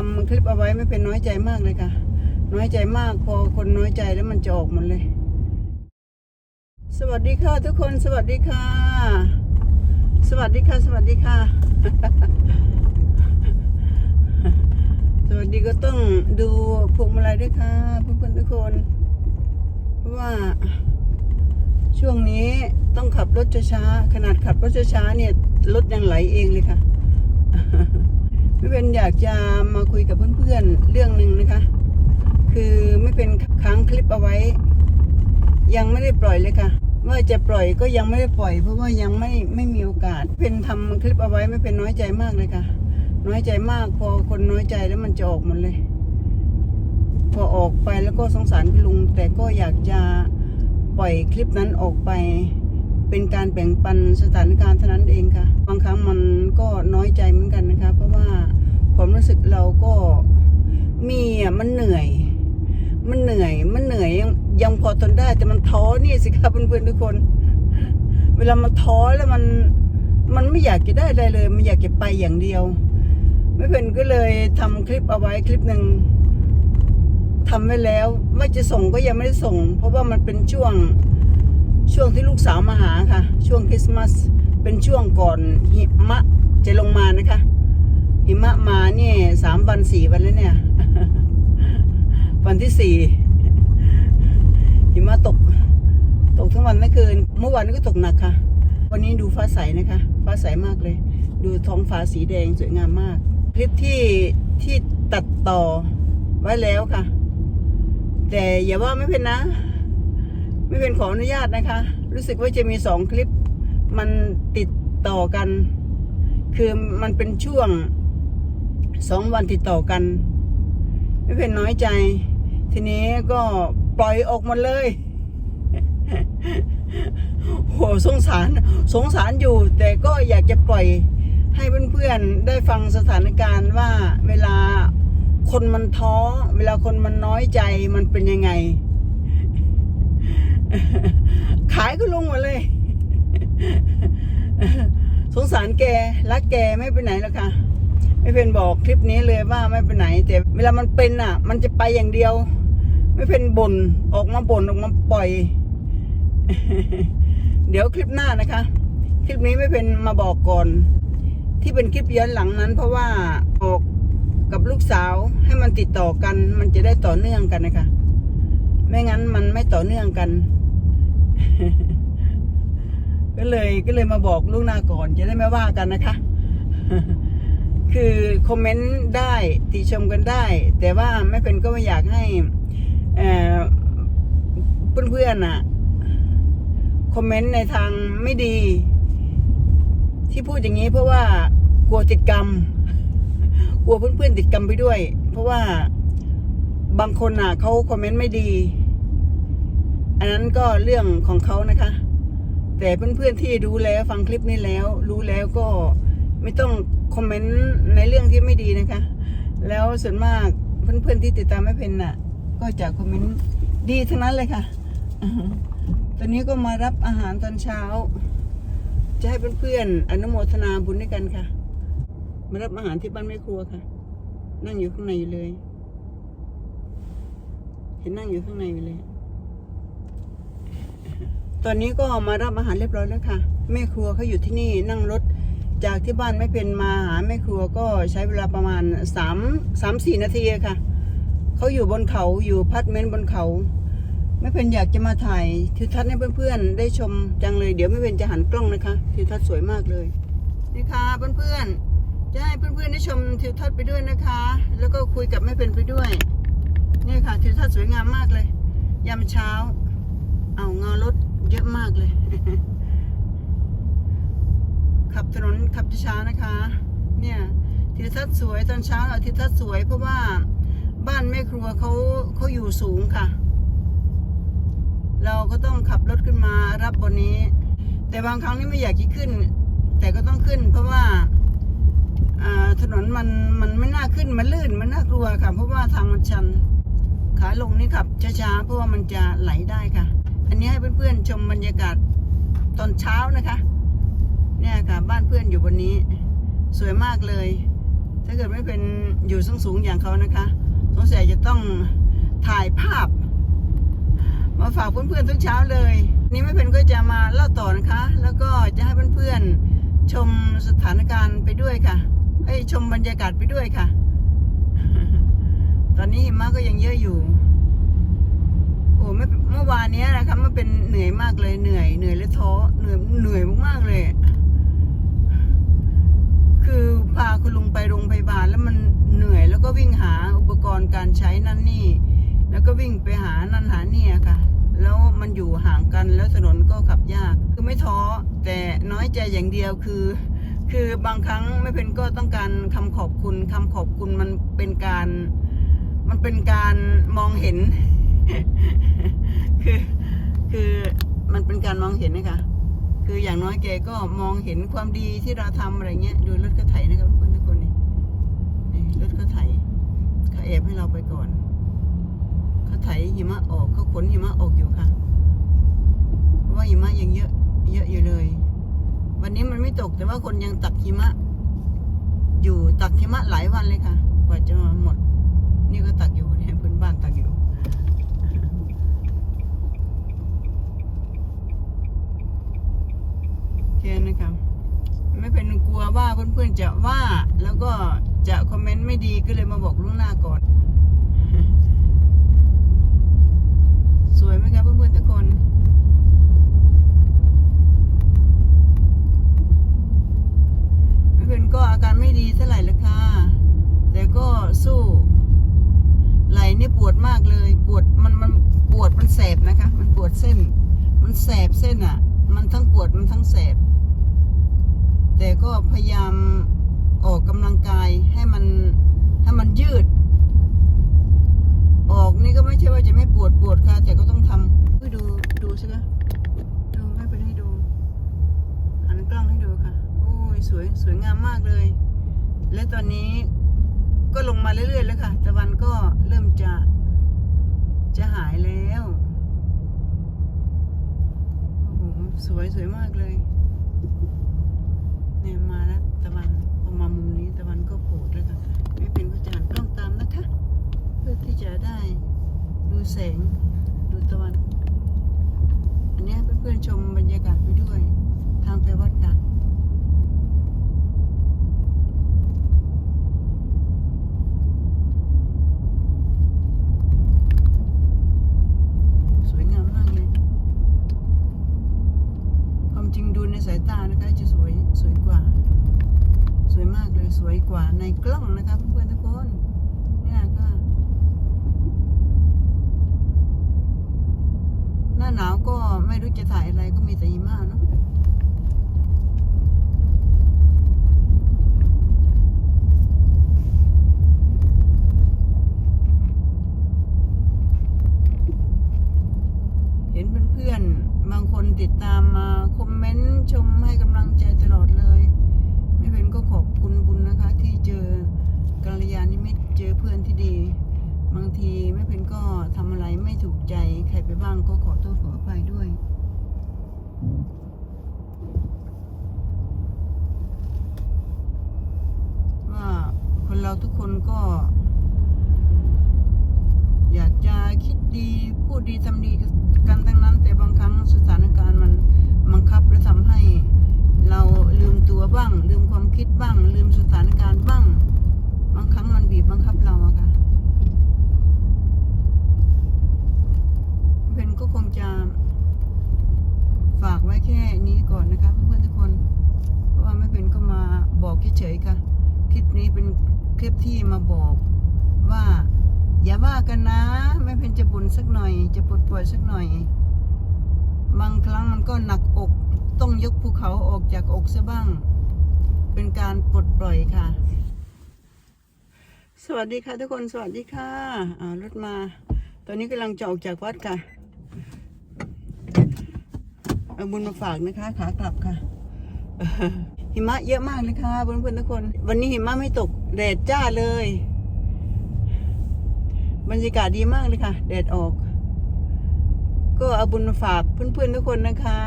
ทำคลิปเอาไว้ไม่เป็นน้อยใจมากเลยค่ะ น้อยใจมากพอคนน้อยใจแล้วมันจะออกหมดเลย สวัสดีค่ะทุกคนสวัสดีค่ะ สวัสดีค่ะ สวัสดีค่ะ สวัสดีก็ต้องดูพวงมาลัยด้วยค่ะเพื่อนๆทุกคนเพราะว่าช่วงนี้ต้องขับรถช้าๆขนาดขับรถช้าๆเนี่ยรถยังไหลเองเลยค่ะ ไม่เป็นอยากจะมาคุยกับเพื่อนๆเรื่องหนึ่งนะคะ คือไม่เป็นค้างคลิปเอาไว้ ยังไม่ได้ปล่อยเลยค่ะว่าจะปล่อยก็ยังไม่ได้ปล่อย เพราะว่ายังไม่ไม่มีโอกาส เป็นทำคลิปเอาไว้ไม่เป็นน้อยใจมากเลยค่ะ น้อยใจมากพอคนน้อยใจแล้วมันจะออกหมดเลย พอออกไปแล้วก็สงสารคุณลุง แต่ก็อยากจะปล่อยคลิปนั้นออกไป เป็นการแบ่งปันสถานการณ์เท่านั้นเองค่ะ บางครั้งมันก็น้อยใจเหมือนกันนะคะ เพราะว่าความรู้สึกเราก็มีอะมันเหนื่อย มันเหนื่อย มันเหนื่อยยังยังพอทนได้ แต่มันท้อนี่สิครับเพื่อนๆทุกคน เวลามันท้อแล้วมันมันไม่อยากจะได้อะไรเลย มันอยากจะไปอย่างเดียว ไม่เป็นก็เลยทำคลิปเอาไว้คลิปหนึ่งทำไว้แล้วว่าจะส่งก็ยังไม่ได้ส่ง เพราะว่ามันเป็นช่วงช่วงที่ลูกสาวมาหาค่ะ ช่วงคริสต์มาส เป็นช่วงก่อนหิมะจะลงมานะคะ หิมะมาเนี่ยสามวันสี่วันแล้วเนี่ย วันที่สี่หิมะตก ตกทั้งวันทั้งคืนเมื่อวานก็ตกหนักค่ะ วันนี้ดูฟ้าใสนะคะ ฟ้าใสมากเลย ดูท้องฟ้าสีแดงสวยงามมาก คลิปที่ที่ตัดต่อไว้แล้วค่ะ แต่อย่าว่าไม่เป็นนะ ไม่เป็นขออนุญาตนะคะ รู้สึกว่าจะมีสองคลิป มันติดต่อกัน คือมันเป็นช่วงสองวันติดต่อกัน ไม่เป็นน้อยใจ ทีนี้ก็ปล่อยออกหมาเลยโหสงสารสงสารอยู่ แต่ก็อยากจะปล่อยให้เพื่อนๆได้ฟังสถานการณ์ว่าเวลาคนมันท้อ เวลาคนมันน้อยใจมันเป็นยังไง ขายก็ลงหมาเลย สงสารแกรักแกไม่ไปไหนแล้วค่ะ ไม่เป็นบอกคลิปนี้เลยว่าไม่ไปไหน แต่เวลามันเป็นอะ มันจะไปอย่างเดียว ไม่เป็นบน่นออกมาบ่นออกมาปล่อย เดี๋ยวคลิปหน้านะคะ คลิปนี้ไม่เป็นมาบอกก่อน ที่เป็นคลิปย้อนหลังนั้น เพราะว่าออกกับลูกสาวให้มันติดต่อกัน มันจะได้ต่อเนื่องกันนะคะ ไม่งั้นมันไม่ต่อเนื่องกัน ก็เลยก็เลยมาบอกลูกหน้าก่อนจะได้ไม่ว่ากันนะคะ คือคอมเมนต์ได้ติชมกันได้ แต่ว่าไม่เป็นก็ไม่อยากให้เอ่อเพื่อนๆน่ะคอมเมนต์ในทางไม่ดี ที่พูดอย่างนี้เพราะว่ากลัวติดกรรม กลัวเพื่อนๆติดกรรมไปด้วย เพราะว่าบางคนน่ะเขาคอมเมนต์ไม่ดี อันนั้นก็เรื่องของเขานะคะ แต่เพื่อนๆที่รู้แล้วฟังคลิปนี้แล้ว รู้แล้วก็ไม่ต้องคอมเมนต์ในเรื่องที่ไม่ดีนะคะ แล้วส่วนมากเพื่อนๆที่ติดตามไม่เป็นน่ะ ก็จะคอมเมนต์ดีทั้งนั้นเลยค่ะตอนนี้ก็มารับอาหารตอนเช้า จะให้เพื่อนๆอนุโมทนาบุญด้วยกันค่ะ มารับอาหารที่บ้านแม่ครัวค่ะ นั่งอยู่ข้างในอยู่เลย เห็นนั่งอยู่ข้างในอยู่เลย ตอนนี้ก็มารับอาหารเรียบร้อยแล้วค่ะ แม่ครัวเขาอยู่ที่นี่นั่งรถจากที่บ้านไม่เป็นมาหาแม่ครัวก็ใช้เวลาประมาณสามสามสี่นาทีค่ะเขาอยู่บนเขาอยู่พัดเมนบนเขา ไม่เป็นอยากจะมาถ่ายทิวทัศน์ให้เพื่อนๆได้ชมจังเลยเดี๋ยวไม่เป็นจะหันกล้องนะคะทิวทัศน์สวยมากเลยนี่ค่ะเพื่อนๆจะให้เพื่อนๆได้ชมทิวทัศน์ไปด้วยนะคะ แล้วก็คุยกับแม่เป็นไปด้วยนี่ค่ะทิวทัศน์สวยงามมากเลยยามเช้า เอาเงารถ เยอะมากเลย ขับถนนขับช้านะคะ เนี่ยทิวทัศน์สวยตอนเช้าอะทิวทัศน์สวยเพราะว่าบ้านแม่ครัวเขาเขาอยู่สูงค่ะ เราก็ต้องขับรถขึ้นมารับบนนี้ แต่บางครั้งนี่ไม่อยากจะขึ้น แต่ก็ต้องขึ้น เพราะว่าอ่าถนนมันมันไม่น่าขึ้นมันลื่นมันน่ากลัวค่ะ เพราะว่าทางมันชัน ขาลงนี่ขับช้าๆเพราะว่ามันจะไหลได้ค่ะ อันนี้ให้เพื่อนๆชมบรรยากาศตอนเช้านะคะ เนี่ยค่ะบ้านเพื่อนอยู่บนนี้ สวยมากเลย ถ้าเกิดไม่เป็นอยู่สูงสูงอย่างเขานะคะสงสัยจะต้องถ่ายภาพ มาฝากเพื่อนๆทุกเช้าเลย นี่ไม่เป็นก็จะมาเล่าต่อนะคะ แล้วก็จะให้เพื่อนๆชมสถานการณ์ไปด้วยค่ะเอ้ชมบรรยากาศไปด้วยค่ะ ตอนนี้หิมะก็ยังเยอะอยู่ เมื่อวานนี้นะคะมันเป็นเหนื่อยมากเลยเหนื่อยเหนื่อยและท้อเหนื่อยเหนื่อยมากๆเลย คือพาคุณลุงไปโรงพยาบาลแล้วมันเหนื่อยแล้วก็วิ่งหาอุปกรณ์การใช้นั่นนี่ แล้วก็วิ่งไปหานั่นหาเนี่ยค่ะ แล้วมันอยู่ห่างกันแล้วถนนก็ขับยาก คือไม่ท้อแต่น้อยใจอย่างเดียวคือ คือบางครั้งไม่เป็นก็ต้องการคำขอบคุณคำขอบคุณมันเป็นการ มันเป็นการมองเห็น คือคือมันเป็นการมองเห็นนะคะคืออย่างน้อยแกก็มองเห็นความดีที่เราทำอะไรเงี้ยดูรถกระไถนะครับเพื่อนทุกคนนี่นี่รถกระไถเขาแอบให้เราไปก่อนเขาไถหิมะออกเขาขนหิมะออกอยู่ค่ะเพราะว่าหิมะยังเยอะเยอะอยู่เลย วันนี้มันไม่ตกแต่ว่าคนยังตักหิมะ อยู่ตักหิมะหลายวันเลยค่ะ กว่าจะหมด นี่ก็ตักอยู่เนี่ยเพื่อนบ้านตักอยู่ โอเคนะครับ ไม่เป็นกลัวว่า เพื่อนๆจะว่าแล้วก็จะคอมเมนต์ไม่ดีก็เลยมาบอกล่วงหน้าก่อน สวยไหมครับเพื่อนๆทุกคนไม่เป็นก็อาการไม่ดีเท่าไหร่ละค่ะ แต่ก็สู้ไหลนี่ปวดมากเลย ปวดมันมันปวดมันแสบนะคะ มันปวดเส้น มันแสบเส้นอะ มันทั้งปวดมันทั้งแสบ แต่ก็พยายามออกกำลังกายให้มันให้มันยืด ออกนี่ก็ไม่ใช่ว่าจะไม่ปวดปวดค่ะ แต่ก็ต้องทำเฮ้ยดูดูสิคะดูไม่เป็นให้ดูหันกล้องให้ดูค่ะโอ้ยสวยสวยงามมากเลย และตอนนี้ก็ลงมาเรื่อยๆแล้วค่ะตะวันก็เริ่มจะจะหายแล้วโอ้โหสวยสวยมากเลย เนี่ยมาแล้วตะวันพอมามุมนี้ตะวันก็โผล่แล้วค่ะไม่เป็นก็จะหันกล้องตามนะคะ เพื่อที่จะได้ดูแสงดูตะวัน อันนี้เพื่อนๆชมบรรยากาศไปด้วย ทางไปวัดกัน สวยงามมากเลย ความจริงดูในสายตานะคะจะสวยสวยกว่า สวยมากเลยสวย กว่าในกล้องนะคะเพื่อนๆทุกคนเนี่ยก็หน้าหนาวก็ไม่รู้จะถ่ายอะไรก็มีแต่หิมะเนาะเนเพื่อนบางคนติดตามมา คอมเมนต์ ชมให้กำลังใจตลอดเลย นก็ขอบคุณบุญนะคะ ที่เจอกัลยาณมิตรเจอเพื่อนที่ดี บางทีไม่เป็นก็ทำอะไรไม่ถูกใจใครไปบ้างก็ขอโทษขออภัยด้วยว่าคนเราทุกคนก็ อยากจะคิดดีพูดดีทำดีกันทั้งนั้น แต่บางครั้งสถานการณ์มันบังคับและทำให้ เราลืมตัวบ้าง ลืมความคิดบ้าง ลืมสถานการณ์บ้าง บางครั้งมันบีบบังคับเราอะค่ะเพนก็คงจะฝากไว้แค่นี้ก่อนนะคะเพื่อนๆทุกคน เพราะว่าไม่เป็นก็มาบอกเฉยๆค่ะ คลิปนี้เป็นคลิปที่มาบอกว่า อย่าว่ากันนะไม่เป็นจะบุญสักหน่อย จะปลดปล่อยสักหน่อย บางครั้งมันก็หนักอก ต้องยกภูเขาออกจากอกซะบ้าง เป็นการปลดปล่อยค่ะ สวัสดีค่ะทุกคนสวัสดีค่ะอ่ารถมา ตอนนี้กำลังจะออกจากวัดค่ะเอาบุญมาฝากนะคะขากลับค่ะ หิมะเยอะมากเลยค่ะเพื่อนๆทุกคน วันนี้หิมะไม่ตกแดดจ้าเลย บรรยากาศดีมากเลยค่ะ แดดออก ก็เอาบุญมาฝากเพื่อนๆทุกคนนะคะ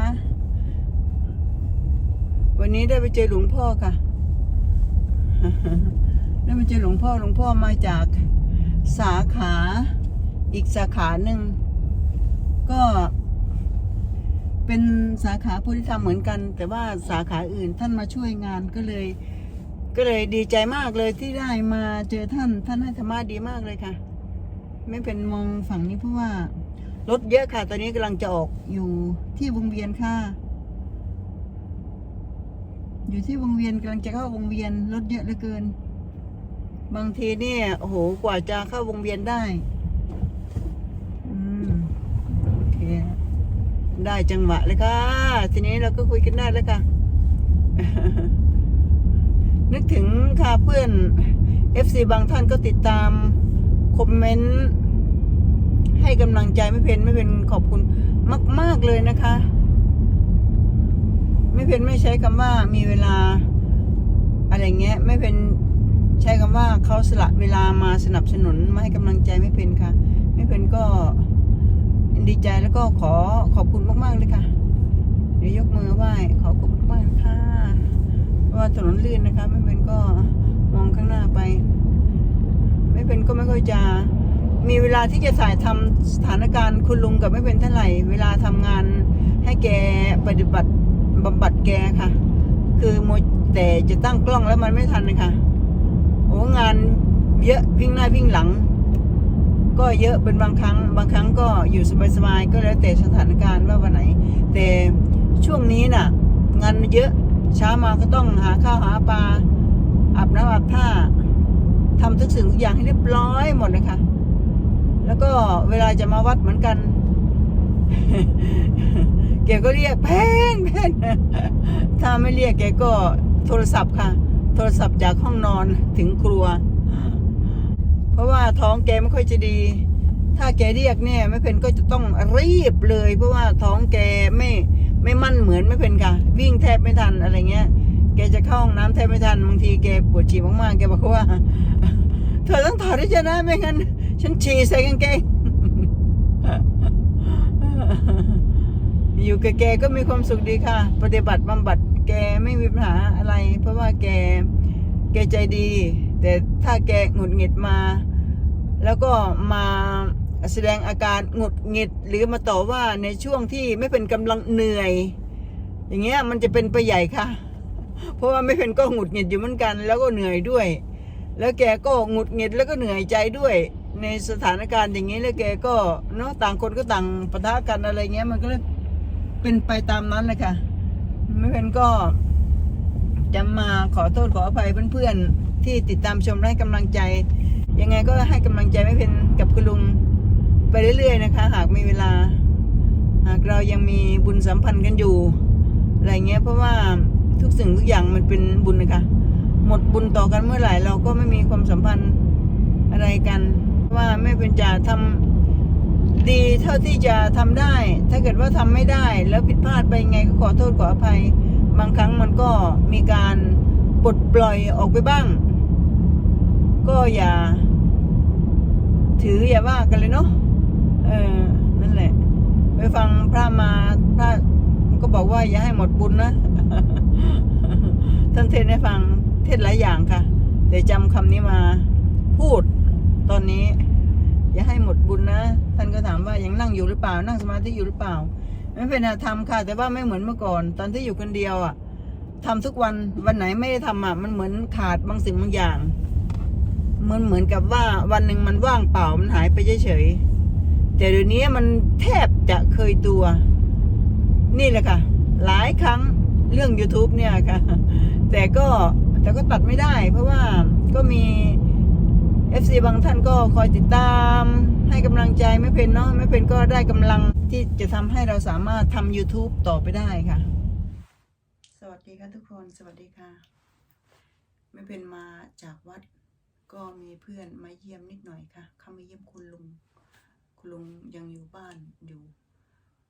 วันนี้ได้ไปเจอหลวงพ่อค่ะแล้วมาเจอหลวงพ่อหลวงพ่อมาจากสาขาอีกสาขาหนึ่งก็เป็นสาขาพุทธิธรรมเหมือนกัน แต่ว่าสาขาอื่นท่านมาช่วยงานก็เลย ก็เลยดีใจมากเลยที่ได้มาเจอท่านท่านให้ธรรมะดีมากเลยค่ะ ไม่เป็นมองฝั่งนี้เพราะว่ารถเยอะค่ะ ตอนนี้กำลังจะออกอยู่ที่วงเวียนค่ะ อยู่ที่วงเวียนกำลังจะเข้าวงเวียนรถเยอะเหลือเกิน บางทีเนี่ยโอ้โหกว่าจะเข้าวงเวียนได้ อืมโอเค ได้จังหวะเลยค่ะ ทีนี้เราก็คุยกันได้แล้วค่ะ นึกถึงค่ะเพื่อน FC บางท่านก็ติดตาม คอมเมนต์ ให้กำลังใจไม่เพนไม่เป็นขอบคุณมาก ๆ เลยนะคะ ม่เพนไม่ใช้คำว่ามีเวลาอะไรเงี้ยไม่เป็นใช้คำว่าเขาสละเวลามาสนับสนุนมาให้กำลังใจไม่เป็นค่ะ ไม่เป็นก็ดีใจแล้วก็ขอขอบคุณมากๆเลยค่ะเดี๋ยวยกมือไหว้ขอขอบคุณมากค่ะเพราะว่าถนนลื่นนะคะ ไม่เป็นก็มองข้างหน้าไป ไม่เป็นก็ไม่ค่อยจะมีเวลาที่จะถ่ายทำสถานการณ์คุณลุงกับไม่เป็นเท่าไหร่ เวลาทำงานให้แกปฏิบัติ บำบัดแกค่ะ คือโมแต่จะตั้งกล้องแล้วมันไม่ทันเลยค่ะโอ้งานเยอะวิ่งหน้าวิ่งหลัง ก็เยอะเป็นบางครั้ง บางครั้งก็อยู่สบายๆก็แล้วแต่สถานการณ์ว่าวันไหน แต่ช่วงนี้น่ะ งานเยอะเช้ามาก็ต้องหาข้าวหาปลาอาบน้ำอาบท่าทำทุกสิ่งทุกอย่างให้เรียบร้อยหมดเลยค่ะ แล้วก็เวลาจะมาวัดเหมือนกัน กก็เรียกแพนแพนถ้าไม่เรียกแกก็โทรศัพท์ค่ะ โทรศัพท์จากห้องนอนถึงครัว เพราะว่าท้องแกไม่ค่อยจะดี ถ้าแกเรียกเนี่ยไม่เป็นก็จะต้องรีบเลย เพราะว่าท้องแกไม่ไม่มั่นเหมือนไม่เป็นค่ะ วิ่งแทบไม่ทันอะไรเงี้ย แกจะเข้าห้องน้ำแทบไม่ทันบางทีแกปวดฉี่มากๆแกบอกว่า เธอต้องถอดให้ฉันนะไม่งั้นฉันฉี่ใส่กางเกง อยู่กับแกก็มีความสุขดีค่ะ ปฏิบัติบำบัดแกไม่มีปัญหาอะไร เพราะว่าแกแกใจดี แต่ถ้าแกหงุดหงิดมา แล้วก็มาแสดงอาการหงุดหงิดหรือมาต่อว่าในช่วงที่ไม่เป็นกำลังเหนื่อย อย่างเงี้ยมันจะเป็นไปใหญ่ค่ะ เพราะว่าไม่เป็นก็หงุดหงิดอยู่เหมือนกัน แล้วก็เหนื่อยด้วย แล้วแกก็หงุดหงิดแล้วก็เหนื่อยใจด้วยในสถานการณ์อย่างนี้แล้วแกก็เนาะต่างคนก็ต่างปะทะกันอะไรเงี้ยมันก็เลย เป็นไปตามนั้นเลยค่ะ ไม่เป็นก็จะมาขอโทษขออภัยเพื่อนๆ ที่ติดตามชมและให้กำลังใจ ยังไงก็ให้กำลังใจไม่เป็นกับคุณลุงไปเรื่อยๆนะคะ หากมีเวลา หากเรายังมีบุญสัมพันธ์กันอยู่อะไรเงี้ยเพราะว่าทุกสิ่งทุกอย่างมันเป็นบุญนะคะหมดบุญต่อกันเมื่อไหร่เราก็ไม่มีความสัมพันธ์อะไรกัน ว่าไม่เป็นจะทำ ดีเท่าที่จะทำได้ ถ้าเกิดว่าทำไม่ได้ แล้วผิดพลาดไปยังไงก็ขอโทษขออภัย บางครั้งมันก็มีการปลดปล่อยออกไปบ้าง ก็อย่า ถืออย่าว่ากันเลยเนาะเออนั่นแหละ ไปฟังพระมาพระก็บอกว่าอย่าให้หมดบุญนะท่านเทศน์ให้ฟังเทศหลายอย่างค่ะ เดี๋ยวจำคำนี้มาพูดตอนนี้ อย่าให้หมดบุญนะ ท่านก็ถามว่ายังนั่งอยู่หรือเปล่า นั่งสมาธิอยู่หรือเปล่า ไม่เป็นอะทำค่ะ แต่ว่าไม่เหมือนเมื่อก่อน ตอนที่อยู่คนเดียวอะทำทุกวันวันไหนไม่ได้ทำอะมันเหมือนขาดบางสิ่งบางอย่าง มันเหมือนกับว่าวันหนึ่งมันว่างเปล่ามันหายไปเฉยๆแต่เดี๋ยวนี้มันแทบจะเคยตัว นี่แหละค่ะ หลายครั้งเรื่อง YouTube เนี่ยค่ะ แต่ก็แต่ก็ตัดไม่ได้ เพราะว่าก็มี FC บางท่านก็คอยติดตามให้กำลังใจไม่เป็นเนาะไม่เป็นก็ได้กำลังที่จะทำให้เราสามารถทำ YouTube ต่อไปได้ค่ะ สวัสดีค่ะทุกคนสวัสดีค่ะ ไม่เป็นมาจากวัดก็มีเพื่อนมาเยี่ยมนิดหน่อยค่ะ เข้ามาเยี่ยมคุณลุง คุณลุงยังอยู่บ้านอยู่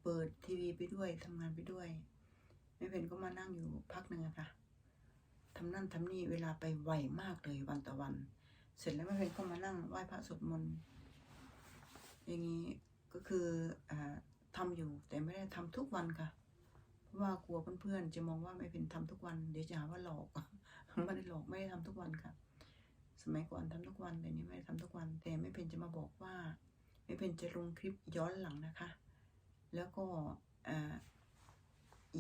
เปิดทีวีไปด้วยทำงานไปด้วย ไม่เป็นก็มานั่งอยู่พักหนึ่งอะค่ะทำนั่นทำนี่เวลาไปไวมากเลยวันต่อวัน เสร็จแล้วไม่เป็นก็มานั่งไหว้พระสวดมนต์อย่างนี้ก็คืออ่าทำอยู่แต่ไม่ได้ทำทุกวันค่ะ เพราะว่ากลัวเพื่อนๆจะมองว่าไม่เป็นทำทุกวัน เดี๋ยวจะหาว่าหลอกไม่ได้หลอกไม่ได้ทำทุกวันค่ะ สมัยก่อนทำทุกวันแต่นี้ไม่ได้ทำทุกวัน แต่ไม่เป็นจะมาบอกว่า ไม่เป็นจะลงคลิปย้อนหลังนะคะ แล้วก็ออ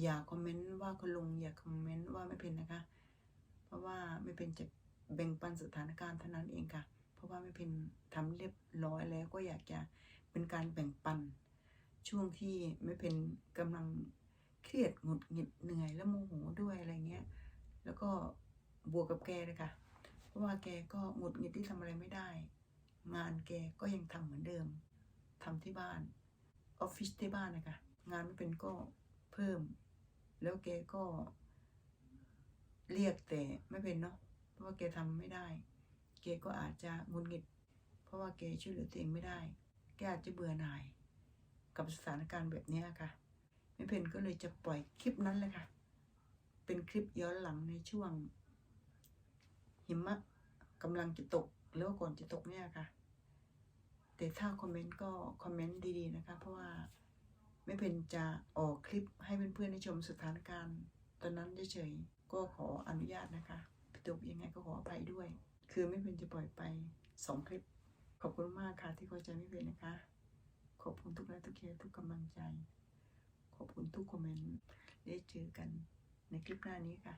อย่าคอมเมนต์ว่าคุณลุงอย่าคอมเมนต์ว่าไม่เป็นนะคะ เพราะว่าไม่เป็นจะ แบ่งปันสถานการณ์เท่านั้นเองค่ะ เพราะว่าไม่เป็นทำเรียบร้อยแล้วก็อยากจะเป็นการแบ่งปัน ช่วงที่ไม่เป็นกำลังเครียดหงุดหงิดเหนื่อยและโมโหด้วยอะไรเงี้ย แล้วก็บวกกับแกเลยค่ะ เพราะว่าแกก็หงุดหงิดที่ทำอะไรไม่ได้ งานแกก็ยังทำเหมือนเดิมทำที่บ้านออฟฟิศที่บ้านนะคะงานไม่เป็นก็เพิ่ม แล้วแกก็เรียกแต่ไม่เป็นเนาะ ราะว่าแกทำไม่ได้ แกก็อาจจะงุดหงิด เพราะว่าแกช่วยเหลือตัวเองไม่ได้ แกอาจจะเบื่อหน่าย กับสถานการณ์แบบนี้ค่ะไม่เป็นก็เลยจะปล่อยคลิปนั้นเลยค่ะ เป็นคลิปย้อนหลังในช่วง หิมะกำลังจะตกหรือว่าก่อนจะตกเนี่ยค่ะ แต่ถ้าคอมเมนต์ก็คอมเมนต์ดีๆนะคะ เพราะว่าไม่เป็นจะออกคลิปให้เพื่อนๆได้ชมสถานการณ์ ตอนนั้นเฉยๆก็ขออนุญาตนะคะ ตกยังไงก็ขออภัยด้วย คือไม่เป็นจะปล่อยไปสองคลิป ขอบคุณมากค่ะที่เข้าใจไม่เป็นนะคะ ขอบคุณทุกไลค์ทุกแชร์ทุกกำลังใจ ขอบคุณทุกคอมเมนต์ได้เจอกันในคลิปหน้านี้ค่ะ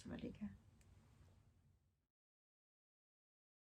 สวัสดีค่ะ